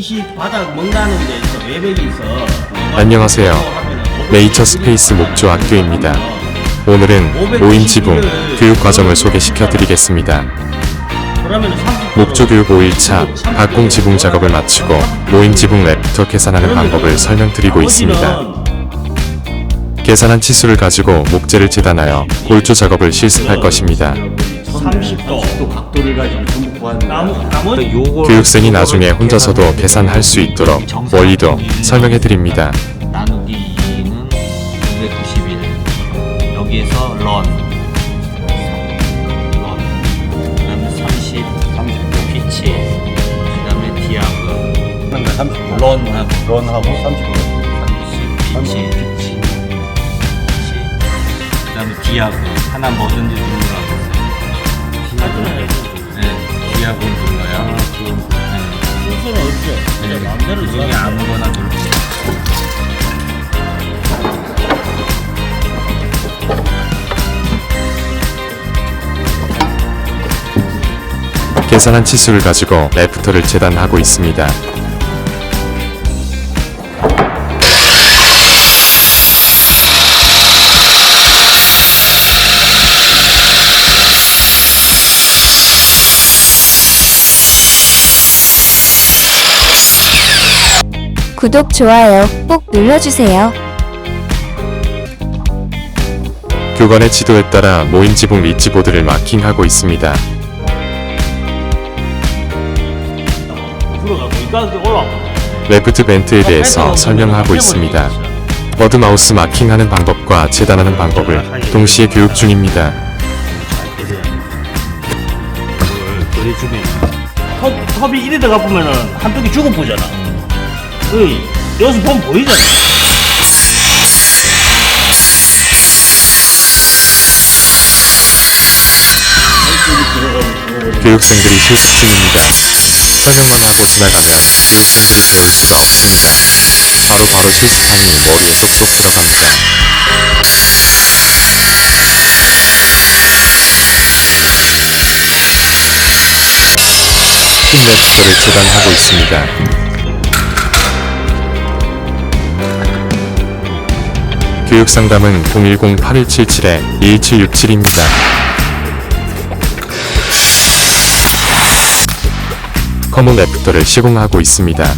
이시 바닥 멍가는 데서 외벽이 있어. 안녕하세요. 네이처 스페이스 목조 학교입니다. 오늘은 5인 지붕 교육 과정을 소개시켜 드리겠습니다. 그러면 30 목조 교육 5일차 박공 지붕 작업을 마치고 5인 지붕 랩터 계산하는 방법을 설명드리고 있습니다. 계산한 치수를 가지고 목재를 재단하여 골조 작업을 실습할 것입니다. 30도 각도를 가지고 요걸 교육생이 나중에 혼자서도 계산할 수 있도록 원리도 설명해 드립니다. 나누기 2는 291 여기에서 런 런. 그다음에 30 30도 피치 그다음에 디아그 그러니까 30분 런하고 런하고 30분 30 피치 피치 그다음에 디아그 하나 뭐든지 누르라고 디아그 는네 디아그 눌러요 네. 없죠. 그냥 마음대로 그 중에 들어가면 아무거나 누르세요 계산한 치수를 가지고 래프터를 재단하고 있습니다. 구독, 좋아요 꼭 눌러주세요. 교관의 지도에 따라 모인 지붕 리치보드를 마킹하고 있습니다. 레프트 벤트에 대해서 설명하고 있습니다. 워드 마우스 마킹하는 방법과 재단하는 방법을 동시에 교육 중입니다. 톱, 톱이 이리 들어가 보면은 한쪽이 죽어 보잖아. 그 여기서 보면 보이잖아. 교육생들이 실습 중입니다. 설명만 하고 지나가면 교육생들을 배울 수가 없습니다. 바로바로 실습하니 머리에 쏙쏙 들어갑니다. 흰 랩스터를 재단하고 있습니다. 교육상담은 010-8177-2767입니다. 커먼 래프터를 시공하고 있습니다.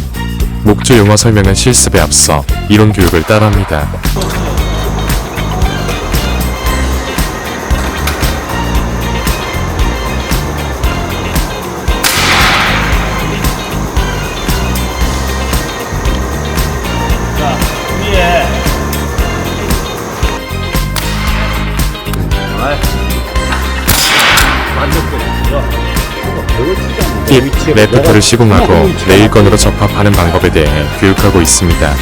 목조 용어 설명은 실습에 앞서 이론 교육을 따라합니다. 팁, 래프터를 시공하고 레일건으로 접합하는 방법에 대해 교육하고 있습니다.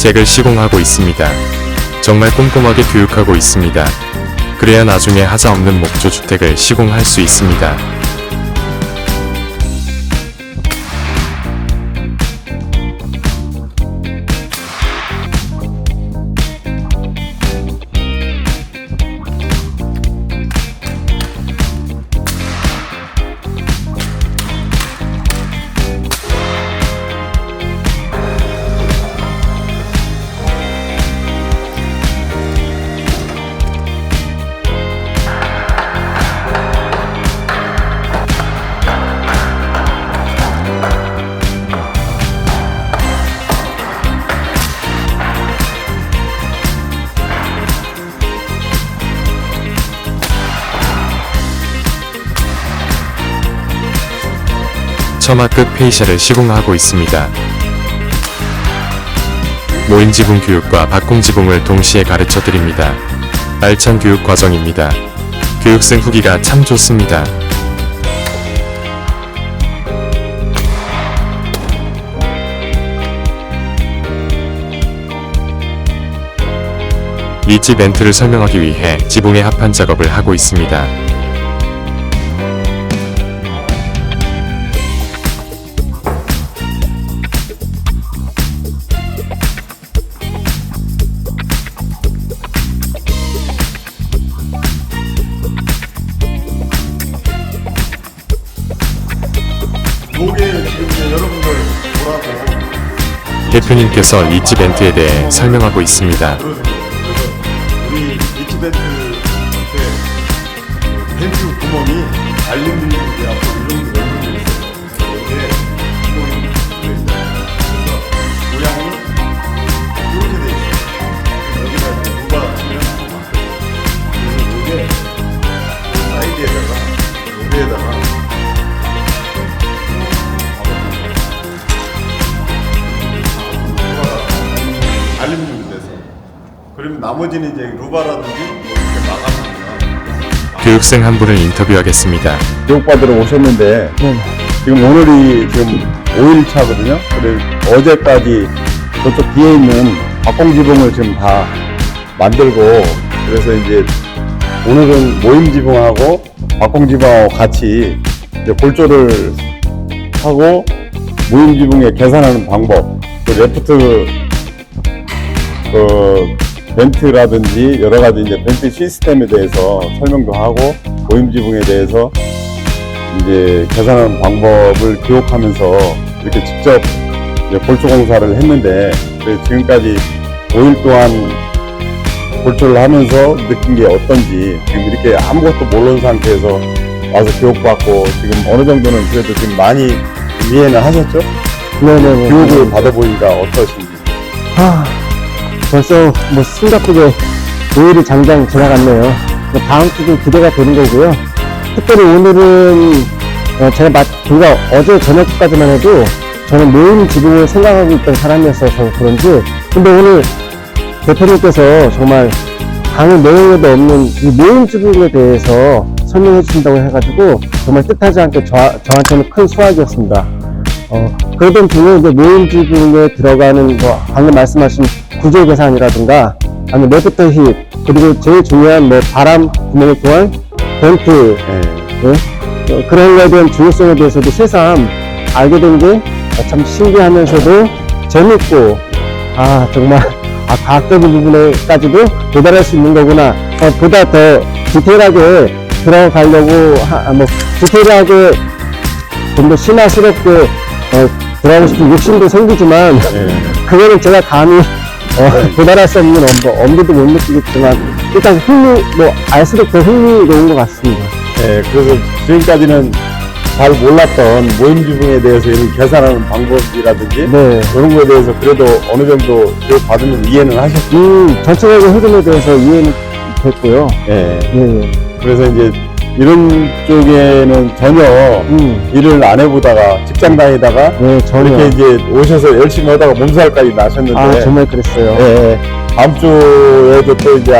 힙, 잭을 시공하고 있습니다. 정말 꼼꼼하게 교육하고 있습니다. 그래야 나중에 하자 없는 목조 주택을 시공할 수 있습니다. 처마급 페이샤를 시공하고 있습니다. 모임 지붕 교육과 박공 지붕을 동시에 가르쳐 드립니다. 알찬 교육 과정입니다. 교육생 후기가 참 좋습니다. 리치 멘트를 설명하기 위해 지붕의 합판 작업을 하고 있습니다. 대표님께서 멘트에 대해 설명하고 있습니다. 앞으로 이. 그러면 나머지는 이제 루바라든지 뭐 이렇게 막아놓으면 교육생 한 분을 인터뷰하겠습니다. 교육받으러 오셨는데 지금 오늘이 지금 5일 차거든요. 그래 어제까지 저쪽 뒤에 있는 박공지붕을 지금 다 만들고 그래서 이제 오늘은 모임지붕하고 박공지붕하고 같이 이제 골조를 하고 모임지붕에 계산하는 방법 그 레프트 그 벤트라든지 여러 가지 이제 벤트 시스템에 대해서 설명도 하고 모임 지붕에 대해서 이제 계산하는 방법을 교육하면서 이렇게 직접 골조 공사를 했는데 지금까지 5일 동안 골조를 하면서 느낀 게 어떤지 지금 이렇게 아무것도 모르는 상태에서 와서 교육받고 지금 어느 정도는 그래도 지금 많이 이해는 하셨죠? 네네네. 교육을 받아보니까 어떠신지 아, 벌써 뭐 심각하게 5일이 장장 지나갔네요. 뭐 다음 주도 기대가 되는 거고요. 특별히 오늘은 어, 제가 맞, 불과 어제 저녁까지만 해도 저는 모임 지붕을 생각하고 있던 사람이었어서 그런지 근데 오늘 대표님께서 정말 강의 내용에도 없는 이 모임 지붕에 대해서 설명해 주신다고 해가지고 정말 뜻하지 않게 저, 저한테는 큰 수확이었습니다. 어, 그러던 중에 이제 모임 지붕에 들어가는 뭐 방금 말씀하신 구조 계산이라든가 아니면 레프터 힙 그리고 제일 중요한 뭐 바람 구멍을 통한 벤트 예. 예? 어, 그런 거에 대한 중요성에 대해서도 새삼 알게 된 게 참 신기하면서도 재밌고 아 정말 아 과학적인 부분에까지도 도달할 수 있는 거구나 어, 보다 더 디테일하게 들어가려고 하, 아, 뭐 디테일하게 좀 더 신화스럽게 어, 들어가고 싶은 욕심도 생기지만 예. 그거는 제가 감히 어, 도달할 수 없는 엄, 엄두도 못 느끼겠지만 일단 흥미 뭐 알수록 더 흥미로운 것 같습니다. 예, 그래서 지금까지는 잘 몰랐던 모임 지붕에 대해서 이런 계산하는 방법이라든지 네. 이런 거에 대해서 그래도 어느 정도 교육 받으면 이해는 하셨죠. 음, 전체적인 흐름에 대해서 이해는 됐고요. 예. 예, 예. 그래서 이제 이런 쪽에는 전혀 음, 일을 안 해보다가 직장 다니다가 네, 전혀. 이렇게 이제 오셔서 열심히 하다가 몸살까지 나셨는데 아, 정말 그랬어요. 예, 예. 다음 주에도 또 이제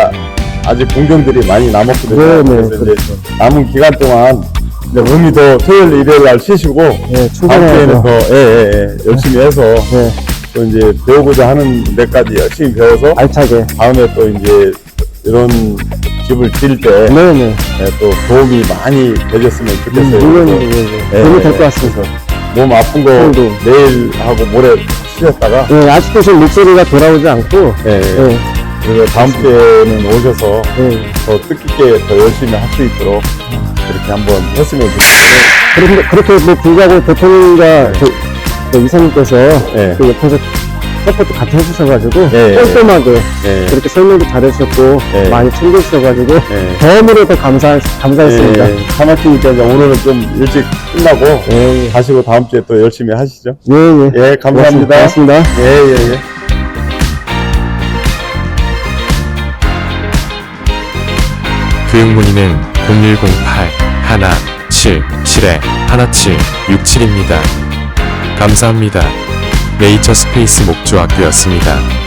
아직 공정들이 많이 남았거든요. 네, 네, 그래서 이제 그렇죠. 남은 기간 동안 이제 몸이 더 토요일, 일요일 날 쉬시고 예, 다음 주에는. 더 예, 예, 예. 열심히 해서 예, 또 이제 배우고자 하는 데까지 열심히 배워서 알차게. 다음에 또 이제 이런 집을 지을 때 또 네네. 도움이 많이 되셨으면 좋겠어요. 물론, 예, 그래서 예. 예, 도움이 될 예. 것 같습니다. 몸 아픈 거 네, 네. 내일 하고 모레 쉬었다가 예, 아직도 지금 목소리가 돌아오지 않고, 예, 예, 그래서 다음 주에는 오셔서 예. 더 뜻깊게 더 열심히 할 수 있도록 그렇게 한번 했으면 좋겠어요. 그런데 그렇게 뭐 불구하고 대통령과 저, 저 이사님께서 예. 그 옆에서 서포트 같이 해주셔가지고 예, 예. 꼼꼼하게 예. 그렇게 설명도 잘해주셨고 예. 많이 챙겨주셔가지고 예. 더음으로 더 감사 감사했습니다. 예, 사막히니까 이제 오늘은 좀 일찍 끝나고 예, 예. 가시고 다음 주에 또 열심히 하시죠. 예, 예. 예, 감사합니다. 고맙습니다. 예, 예, 예. 교육 문의는 0108 1 7, 7에 하나칠 67입니다. 감사합니다. 네이처 스페이스 목조 학교였습니다.